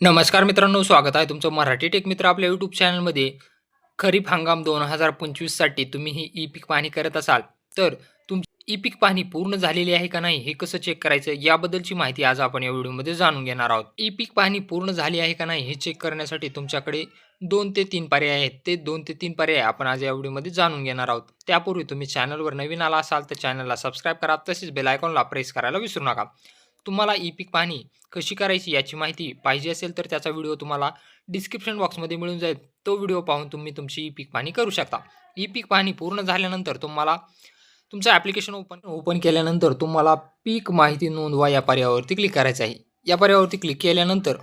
नमस्कार मित्रांनो स्वागत आहे तुमचं मराठी टेक मित्र आपल्या यूट्यूब चॅनलमध्ये खरीप हंगाम दोन हजार पंचवीससाठी तुम्ही ही ई पीक पाहणी करत असाल. तर तुमची ई पीक पाहणी पूर्ण झालेली आहे का नाही हे कसं चेक करायचं याबद्दलची माहिती आज आपण या व्हिडिओमध्ये जाणून घेणार आहोत. ई पीक पाहणी पूर्ण झाली आहे का नाही हे चेक करण्यासाठी तुमच्याकडे दोन ते तीन पर्याय आहेत. ते दोन ते तीन पर्याय आपण आज या व्हिडिओमध्ये जाणून घेणार आहोत. त्यापूर्वी तुम्ही चॅनलवर नवीन आला असाल तर चॅनलला सबस्क्राईब करा. तसेच बेल आयकॉनला प्रेस करायला विसरू नका. तुम्हाला ई पीक पाहणी कशी करायची याची माहिती पाहिजे असेल तर त्याचा व्हिडिओ तुम्हाला डिस्क्रिप्शन बॉक्समध्ये मिळून जाईल. तो व्हिडिओ पाहून तुम्ही तुमची ई पीक पाहणी करू शकता. ई पीक पाहणी पूर्ण झाल्यानंतर तुम्हाला तुमचं ॲप्लिकेशन ओपन ओपन केल्यानंतर तुम्हाला पीक माहिती नोंदवा या पर्यायावरती क्लिक करायचं आहे. या पर्यायावरती क्लिक केल्यानंतर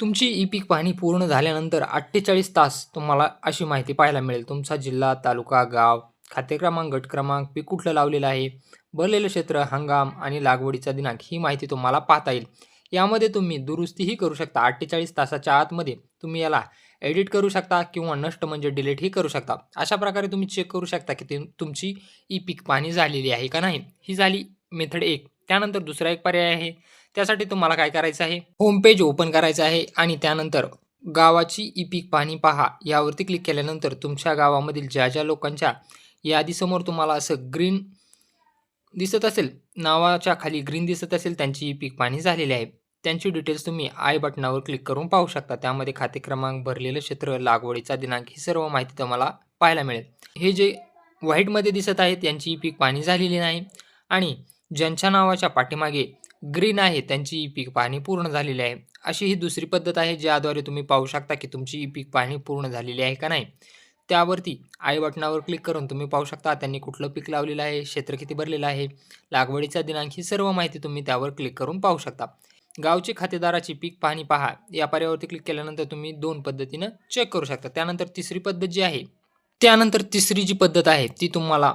तुमची ई पीक पाहणी पूर्ण झाल्यानंतर अठ्ठेचाळीस तास तुम्हाला अशी माहिती पाहायला मिळेल. तुमचा जिल्हा तालुका गाव खाते क्रमांक गट क्रमांक पीक कुठलं लावलेलं आहे? भरलेलं क्षेत्र हंगाम आणि लागवडीचा दिनांक ही माहिती तुम्हाला पाहता येईल. यामध्ये तुम्ही दुरुस्तीही करू शकता. अठ्ठेचाळीस तासाच्या आतमध्ये तुम्ही याला एडिट करू शकता किंवा नष्ट म्हणजे डिलीटही करू शकता. अशा प्रकारे तुम्ही चेक करू शकता की तुमची ई पीक पाहणी झालेली आहे का नाही. ही झाली मेथड एक. त्यानंतर दुसरा एक पर्याय आहे. त्यासाठी तुम्हाला काय करायचं आहे? होम पेज ओपन करायचं आहे आणि त्यानंतर गावाची ई पीक पाहणी पहा. यावरती क्लिक केल्यानंतर तुमच्या गावामधील ज्या ज्या लोकांच्या यादीसमोर तुम्हाला असं ग्रीन दिसत असेल. नावाच्या खाली ग्रीन दिसत असेल. त्यांची पीक पाणी झालेली आहे. त्यांची डिटेल्स तुम्ही आय बटनावर क्लिक करून पाहू शकता. त्यामध्ये खाते क्रमांक भरलेलं क्षेत्र लागवडीचा दिनांक ही सर्व माहिती तुम्हाला पाहायला मिळेल. हे जे व्हाईटमध्ये दिसत आहे त्यांची पीक पाहणी झालेली नाही. आणि ज्यांच्या नावाच्या पाठीमागे ग्रीन आहे त्यांची पीक पाहणी पूर्ण झालेली आहे. अशी ही दुसरी पद्धत आहे ज्याद्वारे तुम्ही पाहू शकता की तुमची पीक पाहणी पूर्ण झालेली आहे का नाही. त्यावरती आई बटनावर क्लिक करून तुम्ही पाहू शकता त्यांनी कुठलं पीक लावलेलं आहे क्षेत्र किती भरलेलं आहे लागवडीचा दिनांक ही सर्व माहिती तुम्ही त्यावर क्लिक करून पाहू शकता. गावची खातेदाराची पीक पाहणी पहा. या पर्यावरती क्लिक केल्यानंतर तुम्ही दोन पद्धतीनं चेक करू शकता. त्यानंतर तिसरी पद्धत जी आहे त्यानंतर तिसरी जी पद्धत आहे ती तुम्हाला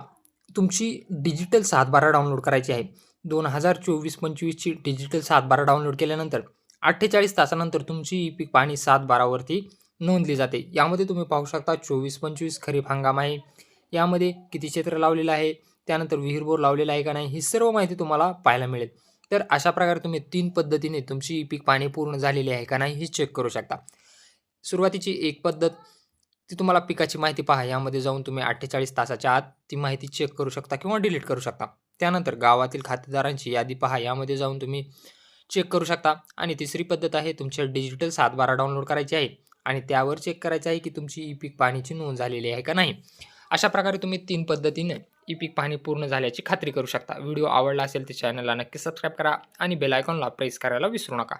तुमची डिजिटल सातबारा डाउनलोड करायची आहे. दोन हजार चोवीस पंचवीसची डिजिटल सातबारा डाउनलोड केल्यानंतर अठ्ठेचाळीस तासानंतर तुमची ई पीक पाहणी सात बारावरती नोंदली जाते. यामध्ये तुम्ही पाहू शकता चोवीस पंचवीस खरीप हंगाम आहे. यामध्ये किती क्षेत्र लावलेलं आहे त्यानंतर विहीरबोर लावलेला आहे का नाही ही सर्व माहिती तुम्हाला पाहायला मिळेल. तर अशा प्रकारे तुम्ही तीन पद्धतीने तुमची पीक पाणी पूर्ण झालेली आहे का नाही ही चेक करू शकता. सुरुवातीची एक पद्धत ती तुम्हाला पिकाची माहिती पहा. यामध्ये जाऊन तुम्ही अठ्ठेचाळीस तासाच्या आत ती माहिती चेक करू शकता किंवा डिलीट करू शकता. त्यानंतर गावातील खातेदारांची यादी पहा. यामध्ये जाऊन तुम्ही चेक करू शकता. आणि तिसरी पद्धत आहे तुमच्या डिजिटल सातबारा डाउनलोड करायची आहे. आणि त्यावर चेक करायचं आहे की तुमची ई पीक पाहणीची नोंद झालेली आहे का नाही. अशा प्रकारे तुम्ही तीन पद्धतीने ई पीक पाहणी पूर्ण झाल्याची खात्री करू शकता. व्हिडिओ आवडला असेल तर चॅनलला नक्की सबस्क्राईब करा आणि बेल आयकॉनला प्रेस करायला विसरू नका.